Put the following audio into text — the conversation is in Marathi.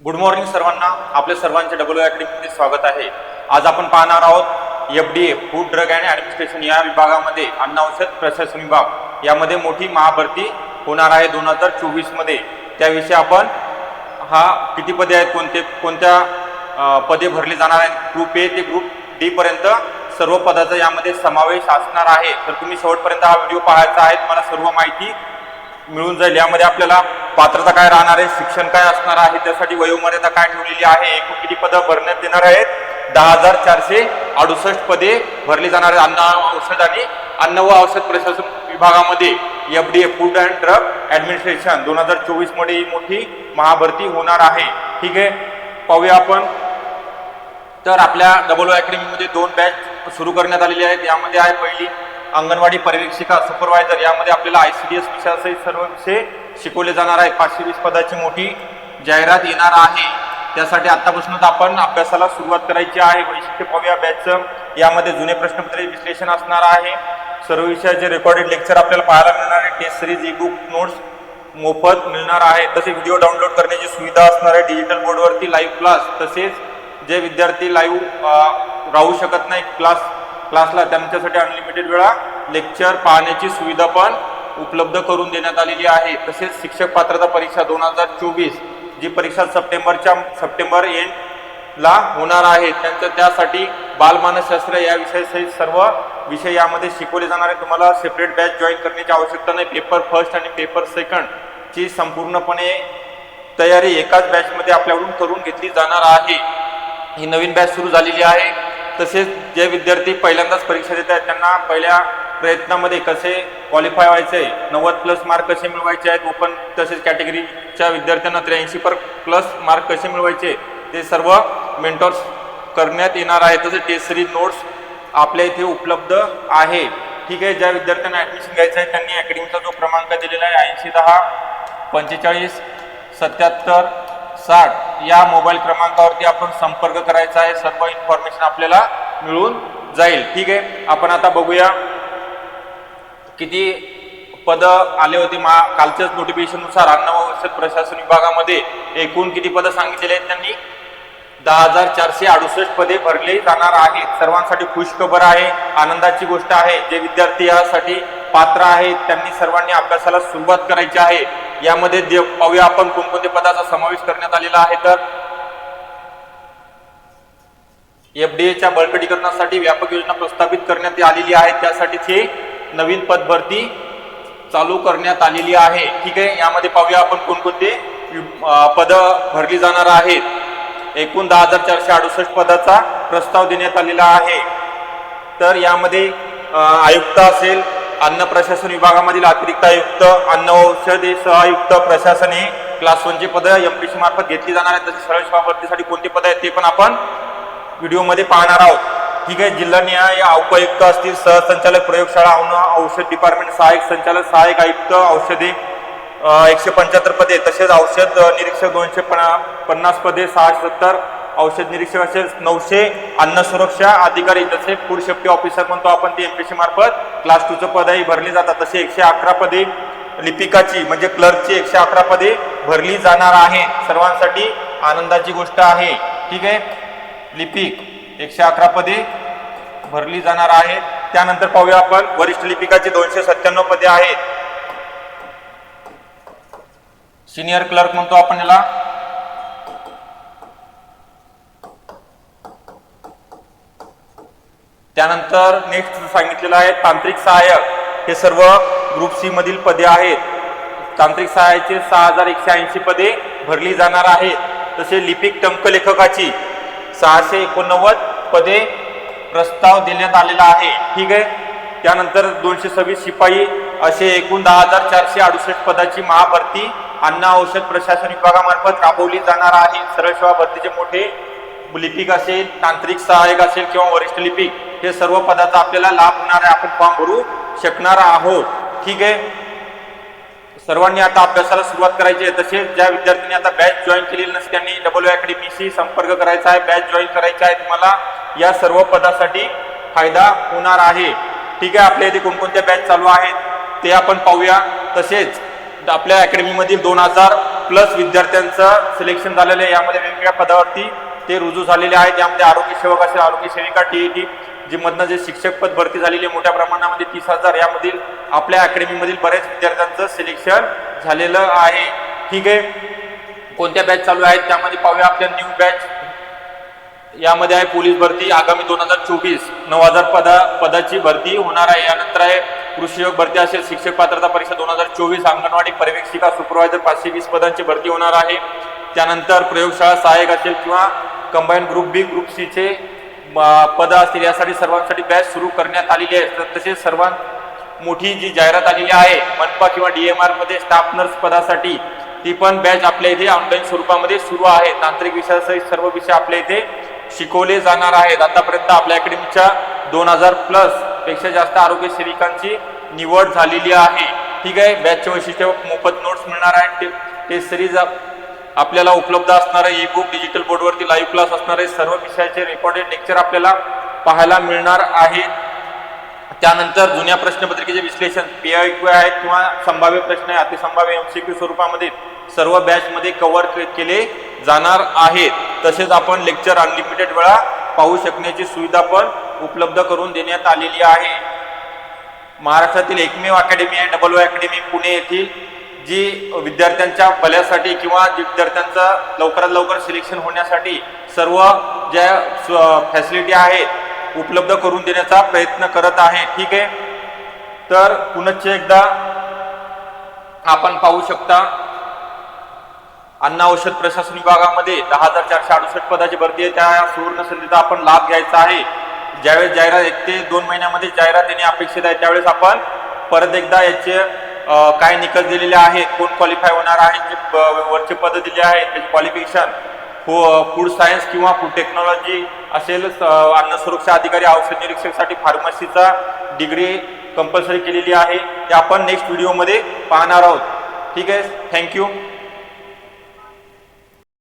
गुड मॉर्निंग सर्वांना. आपल्या सर्वांचे डब्ल्यू अकॅडमीमध्ये स्वागत आहे. आज आपण पाहणार आहोत F D A food drug and administration या विभागामध्ये अन्न औषध प्रशासन विभाग. यामध्ये मोठी महाभरती होणार आहे दोन हजार चोवीसमध्ये त्याविषयी आपण हा किती पदे आहेत कोणते कोणत्या पदे भरली जाणार आहेत ग्रुप ए ते ग्रुप डीपर्यंत सर्व पदाचा यामध्ये समावेश असणार आहे. तर तुम्ही शेवटपर्यंत हा व्हिडिओ पाहायचा आहे तुम्हाला सर्व माहिती मिळून जाईल. यामध्ये आपल्याला पात्रता काय राहणार आहे? शिक्षण काय असणार आहे? त्यासाठी वयोमर्यादा काय ठेवलेली आहे? एकूण किती पदं भरण्यात येणार आहेत? दहा हजार चारशे अडुसष्ट पदे भरली जाणार आहेत. अन्न औषध आणि अन्न व औषध प्रशासन विभागामध्ये F D A food and drug administration दोन हजार चोवीसमध्ये ही मोठी महाभरती होणार आहे. ठीक आहे? पाहूया आपण. तर आपल्या डबल अकॅडमीमध्ये दोन बॅच सुरू करण्यात आलेले आहेत. यामध्ये आहे पहिली अंगणवाडी पर्यवेक्षिका सुपरवायझर यामध्ये आपल्याला आय सी डी एस विषयासहित सर्व विषय शिकवले जाणार आहेत. पाचशे वीस पदाची मोठी जाहिरात येणार आहे. त्यासाठी आतापासूनच आपण अभ्यासाला सुरुवात करायची आहे. वैशिष्ट्य पाहूया बॅचचं. यामध्ये जुने प्रश्नपत्रे विश्लेषण असणार आहे. सर्व विषयाचे रेकॉर्डेड लेक्चर आपल्याला पाहायला मिळणार आहे. Test series e book notes मोफत मिळणार आहे. तसे व्हिडिओ डाउनलोड करण्याची सुविधा असणार आहे. डिजिटल बोर्डवरती लाईव्ह क्लास तसेच जे विद्यार्थी लाईव्ह राहू शकत नाही क्लास क्लासला त्यांच्यासाठी अनलिमिटेड वेळा लेक्चर पाहण्याची सुविधा पण उपलब्ध करून देण्यात आलेली आहे. तसेच शिक्षक पात्रता परीक्षा दोन हजार चोवीस जी परीक्षा सप्टेंबरच्या सप्टेंबर एंडला होणार आहे. त्यांचं त्यासाठी बालमानसशास्त्र या विषयासहित सर्व विषय यामध्ये शिकवले जाणार आहे तुम्हाला सेपरेट बॅच जॉईन करण्याची आवश्यकता नाही. पेपर फर्स्ट आणि पेपर सेकंड ची संपूर्णपणे तयारी एकाच बॅचमध्ये आपल्याकडून करून घेतली जाणार आहे. ही नवीन बॅच सुरू झालेली आहे. तसेच जे विद्यार्थी पहिल्यांदाच परीक्षा देत आहेत त्यांना पहिल्या प्रयत्नामध्ये कसे क्वालिफाय व्हायचे नव्वद प्लस मार्क कसे मिळवायचे आहेत ओपन तसेच कॅटेगरीच्या विद्यार्थ्यांना त्र्याऐंशी पर प्लस मार्क कसे मिळवायचे ते सर्व मेंटॉर्स करण्यात येणार आहे. तसेच टेस्ट सिरीज नोट्स आपल्या इथे उपलब्ध आहे. ठीक आहे ज्या विद्यार्थ्यांना ॲडमिशन घ्यायचं आहे त्यांनी अकॅडमीचा जो क्रमांक दिलेला आहे ऐंशी दहा पंचेचाळीस सत्याहत्तर साठ या मोबाईल क्रमांकावरती आपण संपर्क करायचा आहे. सर्व इन्फॉर्मेशन आपल्याला मिळून जाईल. ठीक आहे? आपण आता बघूया किती पद आले होते. मा कालच्याच नोटिफिकेशननुसार अन्न व औषध प्रशासन विभागामध्ये एकूण किती पदं सांगितलेली आहेत त्यांनी? दहा हजार चारशे अडुसष्ट पदे भरले जाणार आहेत. सर्वांसाठी खुशखबर आहे. आनंदाची गोष्ट आहे. जे विद्यार्थी यासाठी पात्र आहेत त्यांनी सर्वांनी अभ्यासाला सुरुवात करायची आहे. यामध्ये अव्यापन आपण कोणकोणत्या पदाचा समावेश करण्यात आलेला आहे तर एफडीएच्या बळकटीकरणासाठी व्यापक योजना प्रस्थापित करण्यात आलेली आहे. त्यासाठीची नवीन पद भरती चालू करण्यात आलेली आहे. ठीक आहे? यामध्ये पाहूया आपण कोणकोणते पद भरली जाणार आहेत. एकूण दहा हजार चारशे अडुसष्ट पदाचा प्रस्ताव देण्यात आलेला आहे. तर यामध्ये आयुक्त असेल अन्न प्रशासन विभागामधील अतिरिक्त आयुक्त अन्न औषधे सहआयुक्त प्रशासन हे क्लास वनची पदं एम पी सी मार्फत घेतली जाणार आहेत. तसेच सरळ सेवा भरतीसाठी कोणती पदं आहेत ते पण आपण व्हिडिओमध्ये पाहणार आहोत. ठीक आहे जिल्हा न्याय उपायुक्त असतील सहसंचालक प्रयोगशाळा अन्न औषध डिपार्टमेंट सहाय्यक संचालक सहाय्यक आयुक्त औषधे एकशे पंच्याहत्तर पदे तसेच औषध निरीक्षक दोनशे पन्नास पदे सहाशे सत्तर औषध निरीक्षक असेल नऊशे अन्न सुरक्षा अधिकारी जसे फूड सेफ्टी ऑफिसर म्हणतो आपण ते एमपीसी मार्फत क्लास टूचं पदही भरली जातात. तसे एकशे अकरा पदे लिपिकाची म्हणजे क्लर्कची एकशे अकरा पदे भरली जाणार आहे. सर्वांसाठी आनंदाची गोष्ट आहे. ठीक आहे? लिपिक एकशे अकरा पदे भरली जाणार आहेत. त्यानंतर पाहूया आपण वरिष्ठ लिपिकाची दोनशे सत्त्याण्णव पदे आहेत. सिनियर क्लर्क म्हणतो आपण याला. त्यानंतर नेक्स्ट सांगितलेलं आहे तांत्रिक सहाय्यक. हे सर्व ग्रुप सी मधील पदे आहेत. तांत्रिक सहाय्याचे सहा हजार एकशे ऐंशी पदे भरली जाणार आहेत. तसे लिपिक टंकलेखकाची सहाशे एकोणनव्वद पदे प्रस्ताव देण्यात आलेला आहे. ठीक आहे? त्यानंतर दोनशे सव्वीस शिपाई असे एकूण दहा हजार चारशे अडुसष्ट पदाची महाभरती अन्न औषध प्रशासन विभागामार्फत राबवली जाणार आहे. सरळ सेवा भरतीचे मोठे लिपिक असेल तांत्रिक सहाय्यक असेल किंवा वरिष्ठ लिपिक हे सर्व पदाचा आपल्याला लाभ होणार आहे. आपण फॉर्म भरू शकणार आहोत. ठीक आहे? सर्वांनी आता अभ्यासाला सुरुवात करायची आहे. तसेच ज्या विद्यार्थ्यांनी आता बॅच जॉईन केलेली नसते त्यांनी डब्ल्यू अकॅडमीशी संपर्क करायचा आहे. बॅच जॉईन करायचा आहे. तुम्हाला या सर्व पदासाठी फायदा होणार आहे. ठीक आहे? आपल्या इथे कोणकोणत्या बॅच चालू आहेत ते आपण पाहूया. तसेच आपल्या अकॅडमीमधील दोन हजार प्लस विद्यार्थ्यांचं सिलेक्शन झालेलं आहे. यामध्ये वेगवेगळ्या पदावरती ते रुजू झालेले आहेत. यामध्ये आरोग्य सेवक असेल आरोग्य सेविका टी मधनं जे शिक्षक पद भरती झालेली आहे मोठ्या प्रमाणामध्ये तीस हजार यामधील आपल्या अकॅडमीमधील बऱ्याच विद्यार्थ्यांचं सिलेक्शन झालेलं आहे. ठीक आहे. कोणत्या बॅच चालू आहेत? त्यामध्ये पाहूया आपल्या न्यू बॅच यामध्ये आहे पोलीस भरती. आगामी दोन हजार चोवीस नऊ हजार पदा पदाची भरती होणार आहे. यानंतर आहे कृषीयोग भरती असेल. शिक्षक पात्रता परीक्षा दोन हजार चोवीस अंगणवाडी पर्यवेक्षिका सुपरवायझर पाचशे वीस पदांची भरती होणार आहे. त्यानंतर प्रयोगशाळा सहाय्यक असेल किंवा कंबाईन ग्रुप बी ग्रुप सीचे पदं असतील यासाठी सर्वांसाठी बॅच सुरू करण्यात आलेली आहे. तसेच सर्वात मोठी जी जाहिरात आलेली आहे मनपा किंवा डी एम आरमध्ये स्टाफ नर्स पदासाठी ती पण बॅच आपल्या इथे ऑनलाईन स्वरूपामध्ये सुरू आहे. तांत्रिक विषयासहित सर्व विषय आपल्या इथे शिकवले जाणार आहेत. आतापर्यंत आपल्या अकॅडमीच्या दोन हजार प्लसपेक्षा जास्त आरोग्य सेविकांची निवड झालेली आहे. ठीक आहे? बॅचचे वैशिष्ट्य मोफत नोट्स मिळणार आहेत टेस्ट सिरीज आपल्याला उपलब्ध असणारे ई बुक डिजिटल बोर्डवरती लाईव्ह क्लास असणारे सर्व विषयाचे रेकॉर्डेड लेक्चर आपल्याला पाहायला मिळणार आहे. त्यानंतर जुन्या प्रश्नपत्रिकेचे विश्लेषण पी आय क्यू आहेत किंवा संभाव्य प्रश्न आहे अतिसंभाव्य एमसीक्यू स्वरूपामध्ये सर्व बॅचमध्ये कव्हर केले जाणार आहेत. तसेच आपण लेक्चर अनलिमिटेड वेळा पाहू शकण्याची सुविधा पण उपलब्ध करून देण्यात आलेली आहे. महाराष्ट्रातील एकमेव अकॅडमी आहे डबल ओ अकॅडमी पुणे येथील जी विद्यार्थ्यांच्या भल्यासाठी किंवा जी विद्यार्थ्यांचं लवकरात लवकर सिलेक्शन होण्यासाठी सर्व ज्या फॅसिलिटी आहेत उपलब्ध करून देण्याचा प्रयत्न करत आहे. ठीक आहे? तर पुनश्च एकदा आपण पाहू शकता अन्न औषध प्रशासन विभागामध्ये दहा हजार चारशे अडुसष्ट पदाची भरती आहे. त्या सुवर्ण संधीचा आपण लाभ घ्यायचा आहे. ज्यावेळेस जाहिरात एक ते दोन महिन्यामध्ये जाहिरात येणे अपेक्षित आहे त्यावेळेस आपण परत एकदा याचे काय निकष दिलेले आहेत कोण क्वालिफाय होणार आहे जे वरचे पद दिले आहेत त्याचे क्वालिफिकेशन फूड सायन्स किंवा फूड टेक्नॉलॉजी असेल अन्न सुरक्षा अधिकारी औषध निरीक्षकसाठी फार्मसीचा डिग्री कंपल्सरी केलेली आहे. ते आपण नेक्स्ट व्हिडिओमध्ये पाहणार आहोत. ठीक आहे? थँक्यू